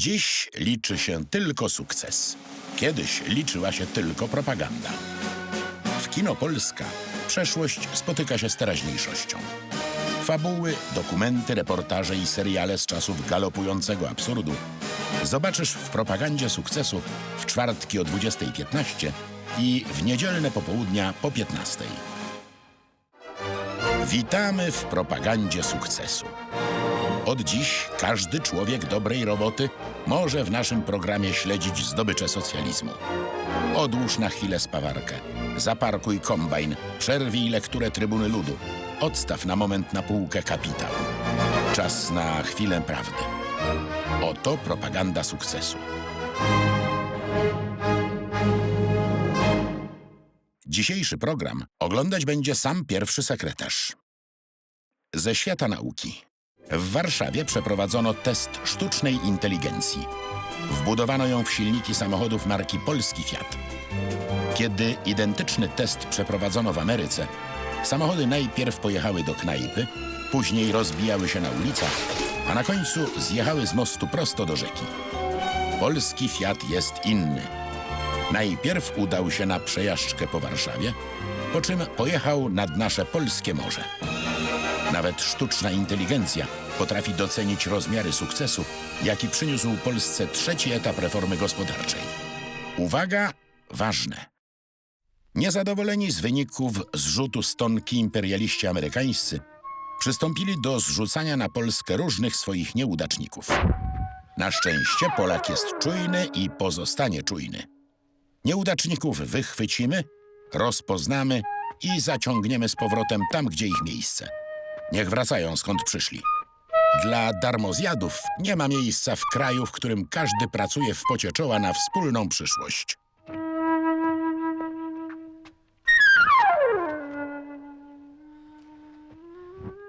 Dziś liczy się tylko sukces. Kiedyś liczyła się tylko propaganda. W Kino Polska przeszłość spotyka się z teraźniejszością. Fabuły, dokumenty, reportaże i seriale z czasów galopującego absurdu zobaczysz w propagandzie sukcesu w czwartki o 20.15 i w niedzielne popołudnia po 15.00. Witamy w propagandzie sukcesu. Od dziś każdy człowiek dobrej roboty może w naszym programie śledzić zdobycze socjalizmu. Odłóż na chwilę spawarkę, zaparkuj kombajn, przerwij lekturę Trybuny Ludu, odstaw na moment na półkę kapitał. Czas na chwilę prawdy. Oto propaganda sukcesu. Dzisiejszy program oglądać będzie sam pierwszy sekretarz. Ze świata nauki. W Warszawie przeprowadzono test sztucznej inteligencji. Wbudowano ją w silniki samochodów marki Polski Fiat. Kiedy identyczny test przeprowadzono w Ameryce, samochody najpierw pojechały do knajpy, później rozbijały się na ulicach, a na końcu zjechały z mostu prosto do rzeki. Polski Fiat jest inny. Najpierw udał się na przejażdżkę po Warszawie, po czym pojechał nad nasze polskie morze. Nawet sztuczna inteligencja potrafi docenić rozmiary sukcesu, jaki przyniósł Polsce trzeci etap reformy gospodarczej. Uwaga, ważne. Niezadowoleni z wyników zrzutu stonki imperialiści amerykańscy przystąpili do zrzucania na Polskę różnych swoich nieudaczników. Na szczęście Polak jest czujny i pozostanie czujny. Nieudaczników wychwycimy, rozpoznamy i zaciągniemy z powrotem tam, gdzie ich miejsce. Niech wracają skąd przyszli. Dla darmozjadów nie ma miejsca w kraju, w którym każdy pracuje w pocie czoła na wspólną przyszłość.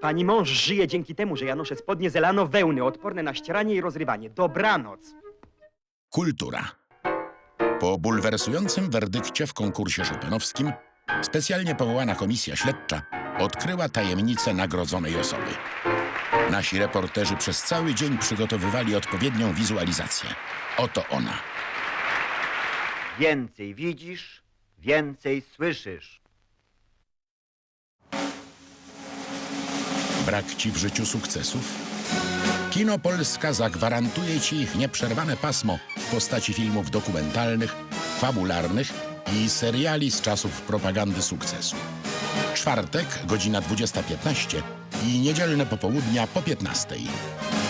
Pani mąż żyje dzięki temu, że ja noszę spodnie z elano wełny, odporne na ścieranie i rozrywanie. Dobranoc. Kultura. Po bulwersującym werdykcie w konkursie chopinowskim specjalnie powołana komisja śledcza odkryła tajemnicę nagrodzonej osoby. Nasi reporterzy przez cały dzień przygotowywali odpowiednią wizualizację. Oto ona. Więcej widzisz, więcej słyszysz. Brak ci w życiu sukcesów? Kino Polska zagwarantuje ci ich nieprzerwane pasmo w postaci filmów dokumentalnych, fabularnych i seriali z czasów propagandy sukcesu. Czwartek, godzina 20.15 i niedzielne popołudnia po 15.00.